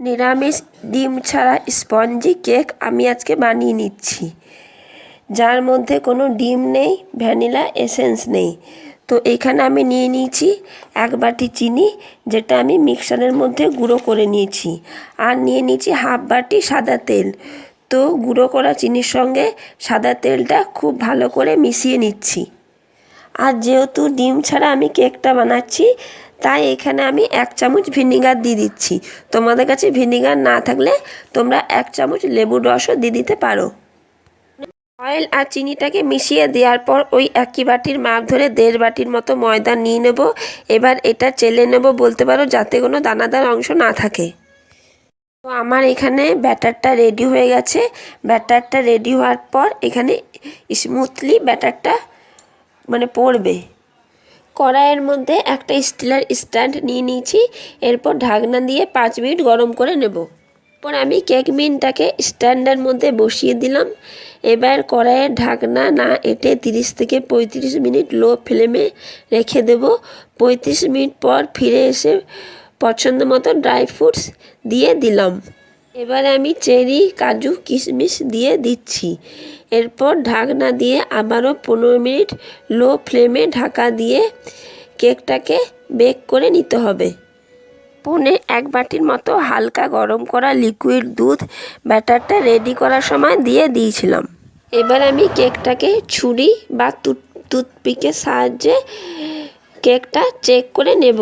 নিরামিষ ডিম ছাড়া স্পঞ্জি কেক আমি আজকে বানিয়ে নিচ্ছি। যার মধ্যে কোনো ডিম নেই, ভ্যানিলা এসেন্স নেই। তো এখানে আমি নিয়ে নিয়েছি এক বাটি চিনি, যেটা আমি মিক্সারের মধ্যে গুঁড়ো করে নিয়েছি। আর নিয়ে নিয়েছি হাফ বাটি সাদা তেল। তো গুঁড়ো করা চিনির সঙ্গে সাদা তেলটা খুব ভালো করে মিশিয়ে নিচ্ছি। আর যেহেতু ডিম ছাড়া আমি কেকটা বানাচ্ছি, তাই এখানে আমি এক চামচ ভিনিগার দিয়ে দিচ্ছি। তোমাদের কাছে ভিনিগার না থাকলে তোমরা এক চামচ লেবুর রসও দিয়ে দিতে পারো। অয়েল আর চিনিটাকে মিশিয়ে দেওয়ার পর ওই একই বাটির মাপ ধরে দেড় বাটির মতো ময়দা নিয়ে নেব। এবার এটা চেলে নেব বলতে পারো যাতে কোনো দানাদার অংশ না থাকে। তো আমার এখানে ব্যাটারটা রেডি হয়ে গেছে। ব্যাটারটা রেডি হওয়ার পর এখানে স্মুথলি ব্যাটারটা মানে পড়বে। কড়াইয়ের মধ্যে একটা স্টিলের স্ট্যান্ড নিয়ে নিয়েছি, এরপর ঢাকনা দিয়ে পাঁচ মিনিট গরম করে নেব। পর আমি কেক মিনটাকে স্ট্যান্ডের মধ্যে বসিয়ে দিলাম। এবার কড়াইয়ের ঢাকনা না এটে তিরিশ থেকে পঁয়ত্রিশ মিনিট লো ফ্লেমে রেখে দেব। পঁয়ত্রিশ মিনিট পর ফিরে এসে পছন্দ মতো ড্রাই ফ্রুটস দিয়ে দিলাম। এবারে আমি চেরি, কাজু, কিশমিশ দিয়ে দিচ্ছি। এরপর ঢাকনা দিয়ে আবারও পনেরো মিনিট লো ফ্লেমে ঢাকা দিয়ে কেকটাকে বেক করে নিতে হবে। পুনে এক বাটির মতো হালকা গরম করা লিকুইড দুধ ব্যাটারটা রেডি করার সময় দিয়ে দিয়েছিলাম। এবার আমি কেকটাকে ছুরি বা টুথপিকের সাহায্যে কেকটা চেক করে নেব।